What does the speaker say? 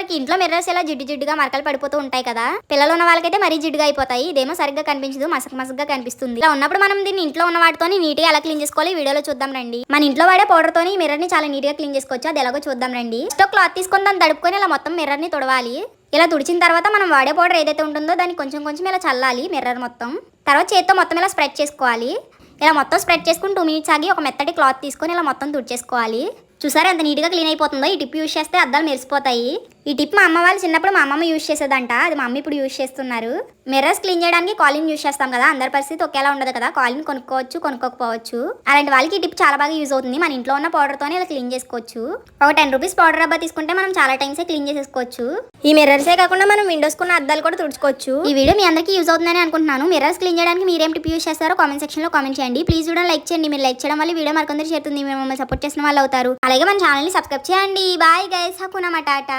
వారికి ఇంట్లో మిర్రర్స్ ఇలా జిడ్డు జిడ్డుగా మరకలు పడిపోతూ ఉంటాయి కదా? పిల్లలు ఉన్న వాళ్ళకైతే మరీ జిడ్డుగా అయిపోతాయి. ఇదేమో సరిగ్గా కనిపించదు మసక మసకగా కనిపిస్తుంది. ఇలా ఉన్నప్పుడు మనం దీన్ని ఇంట్లో ఉన్న వాటితో నీట్గా ఎలా క్లీన్ చేసుకోవాలి? వీడియోలో చూద్దాం రండి. మన ఇంట్లో వాడే పౌడర్ తోని మిర్రర్ని చాలా నీట్గా క్లీన్ చేసుకోవచ్చు. అది ఎలాగో చూద్దాం రండి. ఫస్ట్ క్లాత్ తీసుకొని దాన్ని తడుపుకొని ఇలా మొత్తం మిర్రర్ని తుడవాలి. ఇలా తుడిచిన తర్వాత మనం వాడే పౌడర్ ఏదైతే ఉంటుందో దాన్ని కొంచెం కొంచెం ఇలా చల్లాలి మిర్రర్ మొత్తం. తర్వాత చేత్తో మొత్తం ఇలా స్ప్రెడ్ చేసుకోవాలి. ఇలా మొత్తం స్ప్రెడ్ చేసుకుని టూ మినిట్స్ ఆగి ఒక మెత్తటి క్లాత్ తీసుకొని ఇలా మొత్తం తుడిచేసుకోవాలి. చూసారా ఎంత నీట్గా క్లీన్ అయిపోతుందో? ఈ టిప్ యూజ్ చేస్తే అద్దాలు మెరిసిపోతాయి. ఈ టిప్ మా అమ్మ వాళ్ళు చిన్నప్పుడు మా అమ్మమ్మ యూస్ చేసేదంట. అది మా అమ్మ ఇప్పుడు యూజ్ చేస్తున్నారు. మిర్రర్స్ క్లీన్ చేయడానికి కాలిన్ యూజ్ చేస్తాం కదా. అందరి పరిస్థితి ఒకేలా ఉండదు కదా. కాలిన్ కొనుక్కోవచ్చు కొనుక్కోకపోవచ్చు. అలాంటి వాళ్ళకి ఈ టిప్ చాలా బాగా యూజ్ అవుతుంది. మన ఇంట్లో ఉన్న పౌడర్తోనే ఇలా క్లీన్ చేసుకోవచ్చు. ఒక టెన్ రూపీస్ పౌడర్ డబ్బా తీసుకుంటే మనం చాలా టైమ్సే క్లీన్ చేసేసుకోవచ్చు. ఈ మిర్రర్సే కాకుండా మనం విండోస్ కున్న అద్దాలు కూడా తుడుచుకోవచ్చు. ఈ వీడియో మీ అందరికీ యూజ్ అవుతుందని అనుకుంటున్నాను. మిర్రర్స్ క్లీన్ చేయడానికి మీరేం టిప్ యూస్ చేస్తారో కామెంట్ సెక్షన్లో కామెంట్ చేయండి. ప్లీజ్ కూడా లైక్ చేయండి. మీరు లైక్ చేయడం వల్ల వీడియో మరికొందరు చేరుతుంది. మీరు మమ్మల్ని సపోర్ట్ చేసిన వాళ్ళు అవుతారు. అలాగే మన ఛానల్ని సబ్స్క్రైబ్ చేయండి. బాయ్ గైస్ హకునా మటాటా.